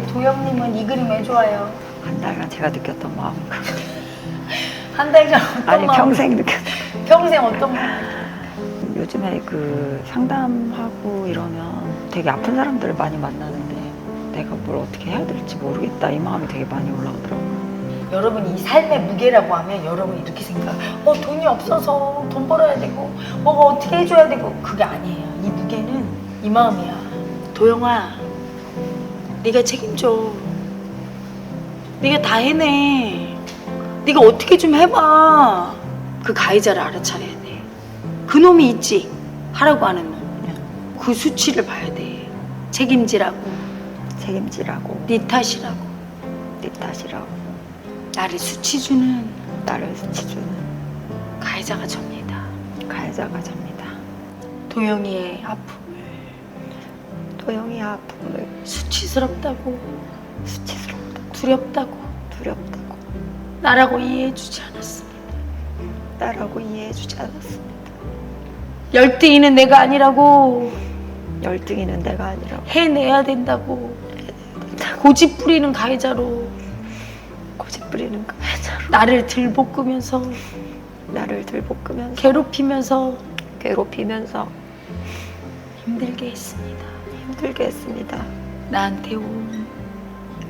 우리 도영님은 이 그림 왜 좋아요? 한 달간 제가 느꼈던 마음. 한 달간 어떤 아니 마음? 평생 느꼈. 평생 어떤 마음? 요즘에 그 상담하고 이러면 되게 아픈 사람들을 많이 만나는데 내가 뭘 어떻게 해야 될지 모르겠다 이 마음이 되게 많이 올라오더라고요. 여러분 이 삶의 무게라고 하면 여러분 이렇게 생각. 어 돈이 없어서 돈 벌어야 되고 뭐가 어떻게 해줘야 되고 그게 아니에요. 이 무게는 이 마음이야. 도영아, 네가 책임져. 네가 다 해내. 네가 어떻게 좀 해봐. 그 가해자를 알아차려야 돼. 그 놈이 있지. 하라고 하는 놈. 그 수치를 봐야 돼. 책임지라고. 책임지라고 네 탓이라고. 네 탓이라고 나를 수치 주는 나를 수치주는 가해자가 접니다. 가해자가 접니다. 도영이의 아픔을 도영이 아픔을 수치스럽다고. 수치스럽다 두렵다고? 두렵다고. 나라고 이해해주지 않았습니다. 나라고 이해해주지 않았습니다. 열등이는 내가 아니라고. 열등이는 내가 아니라고. 해내야 된다고. 고집 부리는 가해자로. 고집 부리는 그 가해자로. 나를 들볶으면서. 나를 들볶으면서. 괴롭히면서. 괴롭히면서. 힘들게 했습니다. 힘들게 했습니다. 나한테 온.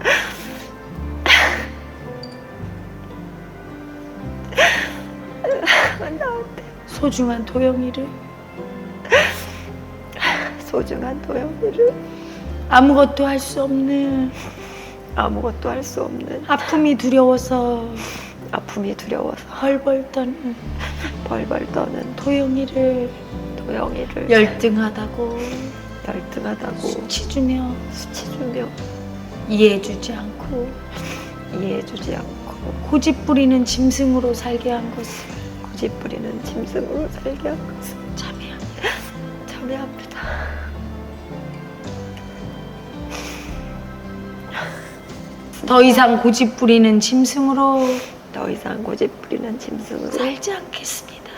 나한테. 소중한 도영이를. 소중한 도영이를. 아무것도 할 수 없는 아무것도 할 수 없는 아픔이 두려워서 아픔이 두려워서 헐벌 떠는 벌벌 떠는 도영이를 도영이를 열등하다고 열등하다고 수치주며 수치주며 이해해주지 않고 이해해주지 않고 고집 부리는 짐승으로 살게 한 것을 고집 부리는 짐승으로 살게 한 것을 참여합니다. 참회합니다. 더 이상 고집 부리는 짐승으로 더 이상 고집 부리는 짐승으로 살지 않겠습니다.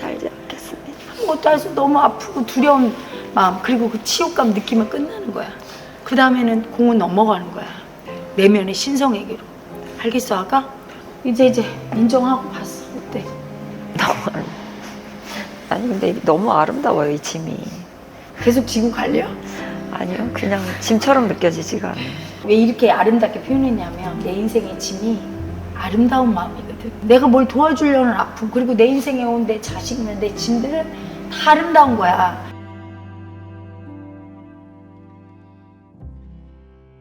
살지 않겠습니다. 아무것도 할 수 너무 아프고 두려운 마음 그리고 그 치욕감 느끼면 끝나는 거야. 그 다음에는 공은 넘어가는 거야. 내면의 신성에게로. 알겠어 아가? 이제 이제 인정하고 봤어. 어때? 너무 아름- 아니 근데 너무 아름다워요 이 짐이. 계속 지고 갈려? 아니요 그냥 짐처럼 느껴지지가 않아요. 왜 이렇게 아름답게 표현했냐면 내 인생의 짐이 아름다운 마음이거든. 내가 뭘 도와주려는 아픔 그리고 내 인생에 온 내 자식이나 내 짐들은 다 아름다운 거야.